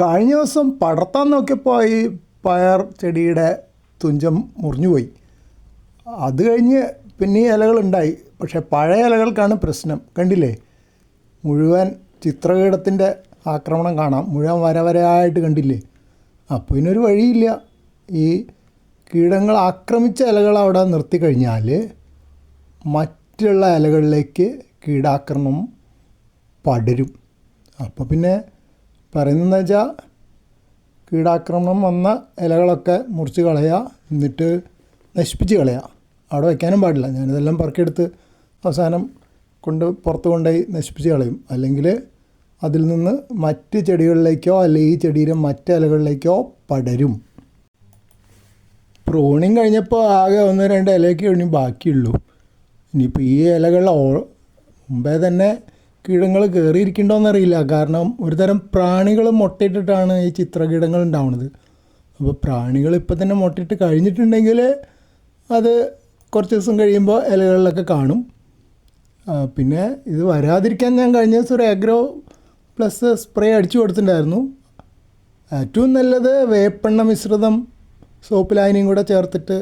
കഴിഞ്ഞ ദിവസം പടർത്താൻ നോക്കിയപ്പോൾ ഈ പയർ ചെടിയുടെ തുഞ്ചം മുറിഞ്ഞുപോയി. അത് കഴിഞ്ഞ് പിന്നെ ഇലകളുണ്ടായി പക്ഷേ പഴയ ഇലകൾക്കാണ് പ്രശ്നം. കണ്ടില്ലേ? മുഴുവൻ ചിത്രകീടത്തിന്റെ ആക്രമണം കാണാം. മുഴുവൻ വരവരായിട്ട് കണ്ടില്ലേ? അപ്പോൾ ഇതിനൊരു വഴിയില്ല. ഈ കീടങ്ങൾ ആക്രമിച്ച ഇലകൾ അവിടെ നിർത്തി കഴിഞ്ഞാൽ മറ്റുള്ള ഇലകളിലേക്ക് കീടാക്രമണം പടരും. അപ്പോൾ പിന്നെ പറയുന്നതെന്ന് വെച്ചാൽ കീടാക്രമണം വന്ന ഇലകളൊക്കെ മുറിച്ച് കളയുക എന്നിട്ട് നശിപ്പിച്ച് കളയുക അവിടെ വയ്ക്കാനും പാടില്ല. ഞാനിതെല്ലാം പറക്കിയെടുത്ത് അവസാനം കൊണ്ട് പുറത്ത് കൊണ്ടുപോയി നശിപ്പിച്ച് കളയും. അല്ലെങ്കിൽ അതിൽ നിന്ന് മറ്റ് ചെടികളിലേക്കോ അല്ലെങ്കിൽ ഈ ചെടിയിലെ മറ്റ് ഇലകളിലേക്കോ പടരും. പ്രൂണിങ് കഴിഞ്ഞപ്പോൾ ആകെ ഒന്ന് രണ്ട് ഇലയൊക്കെ ഇനി ബാക്കിയുള്ളൂ. ഇനിയിപ്പോൾ ഈ ഇലകൾ മുമ്പേ തന്നെ കീടങ്ങൾ കയറിയിരിക്കണ്ടോയെന്നറിയില്ല കാരണം ഒരു തരം പ്രാണികൾ മുട്ടയിട്ടിട്ടാണ് ഈ ചിത്രകീടങ്ങൾ ഉണ്ടാവുന്നത് അപ്പോൾ പ്രാണികൾ ഇപ്പോൾ തന്നെ മുട്ടയിട്ട് കഴിഞ്ഞിട്ടുണ്ടെങ്കിൽ അത് കുറച്ച് ദിവസം കഴിയുമ്പോൾ ഇലകളിലൊക്കെ കാണും. പിന്നെ ഇത് വരാതിരിക്കാൻ ഞാൻ കഴിഞ്ഞ ദിവസം ഒരു അഗ്രോ പ്ലസ് സ്പ്രേ അടിച്ചു കൊടുത്തിട്ടുണ്ടായിരുന്നു. ഏറ്റവും നല്ലത് വേപ്പെണ്ണ മിശ്രിതം സോപ്പ് ലായനിയും കൂടെ ചേർത്തിട്ട്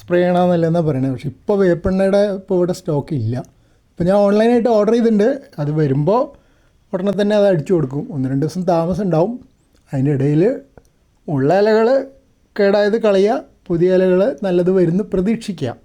സ്പ്രേ ചെയ്യണമെന്നല്ലെന്നാണ് പറയണത് പക്ഷെ ഇപ്പോൾ വേപ്പെണ്ണയുടെ ഇപ്പോൾ ഇവിടെ സ്റ്റോക്ക് ഇല്ല. ഇപ്പോൾ ഞാൻ ഓൺലൈനായിട്ട് ഓർഡർ ചെയ്തിട്ടുണ്ട്. അത് വരുമ്പോൾ ഉടനെ തന്നെ അത് അടിച്ചു കൊടുക്കും. ഒന്ന് രണ്ട് ദിവസം താമസം ഉണ്ടാവും. അതിനിടയിൽ ഉള്ള ഇലകൾ കേടായത് കളയുക പുതിയ ഇലകൾ നല്ലത് വരുന്നു പ്രതീക്ഷിക്കാം